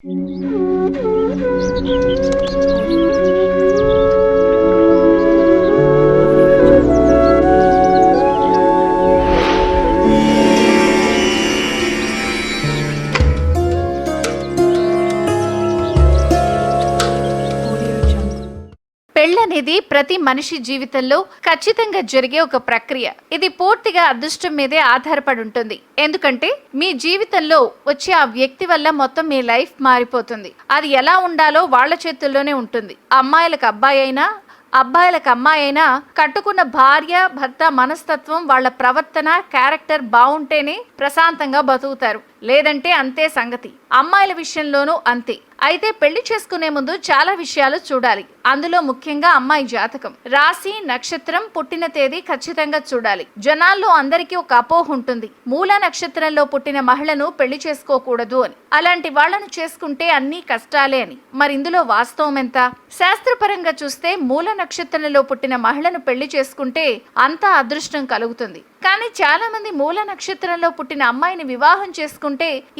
Thank you. పెళ్ళనేది ప్రతి మనిషి జీవితంలో ఖచ్చితంగా జరిగే ఒక ప్రక్రియ. ఇది పూర్తిగా అదృష్టం మీదే ఆధారపడి ఉంటుంది. ఎందుకంటే మీ జీవితంలో వచ్చే ఆ వ్యక్తి వల్ల మొత్తం మీ లైఫ్ మారిపోతుంది. అది ఎలా ఉండాలో వాళ్ళ చేతుల్లోనే ఉంటుంది. అమ్మాయిలకు అబ్బాయి అయినా అబ్బాయిలకు అమ్మాయి అయినా కట్టుకున్న భార్య భర్త మనస్తత్వం వాళ్ళ ప్రవర్తన క్యారెక్టర్ బాగుంటేనే ప్రశాంతంగా బతుకుతారు. లేదంటే అంతే సంగతి. అమ్మాయిల విషయంలోనూ అంతే. అయితే పెళ్ళి చేసుకునే ముందు చాలా విషయాలు చూడాలి. అందులో ముఖ్యంగా అమ్మాయి జాతకం. రాశి నక్షత్రం పుట్టిన తేదీ ఖచ్చితంగా చూడాలి. జనాల్లో అందరికీ ఒక అపోహ ఉంటుంది. మూల నక్షత్రంలో పుట్టిన మహిళను పెళ్ళి చేసుకోకూడదు అని. అలాంటి వాళ్ళను చేసుకుంటే అన్ని కష్టాలే అని. మరి ఇందులో వాస్తవం ఎంత? శాస్త్రపరంగా చూస్తే మూల నక్షత్రంలో పుట్టిన మహిళను పెళ్ళి చేసుకుంటే అంతా అదృష్టం కలుగుతుంది. కానీ చాలా మంది మూల నక్షత్రంలో పుట్టిన అమ్మాయిని వివాహం చేసుకుంటే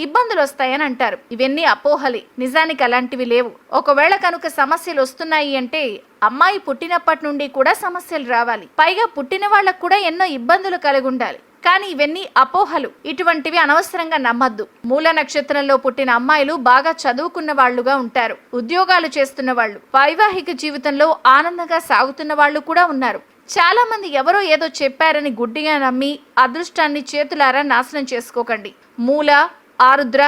ఇబ్బందులు వస్తాయని అంటారు ఇవన్నీ అపోహలే. నిజానికి అలాంటివి లేవు. ఒకవేళ కనుక సమస్యలు వస్తున్నాయి అంటే అమ్మాయి పుట్టినప్పటి నుండి కూడా సమస్యలు రావాలి. పైగా పుట్టిన వాళ్ళకు కూడా ఎన్నో ఇబ్బందులు కలిగి ఉండాలి కానీ ఇవన్నీ అపోహలు. ఇటువంటివి అనవసరంగా నమ్మద్దు. మూల నక్షత్రంలో పుట్టిన అమ్మాయిలు బాగా చదువుకున్న వాళ్ళుగా ఉంటారు. ఉద్యోగాలు చేస్తున్న వాళ్ళు. వైవాహిక జీవితంలో ఆనందంగా సాగుతున్న వాళ్ళు కూడా ఉన్నారు. చాలామంది ఎవరో ఏదో చెప్పారని గుడ్డిగా నమ్మి అదృష్టాన్ని చేతులారా నాశనం చేసుకోకండి. మూల ఆరుద్ర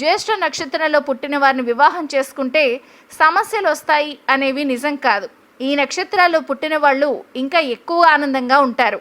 జ్యేష్ఠ నక్షత్రంలో పుట్టిన వారిని వివాహం చేసుకుంటే సమస్యలు వస్తాయి అనేవి నిజం కాదు. ఈ నక్షత్రాల్లో పుట్టిన వాళ్ళు ఇంకా ఎక్కువ ఆనందంగా ఉంటారు.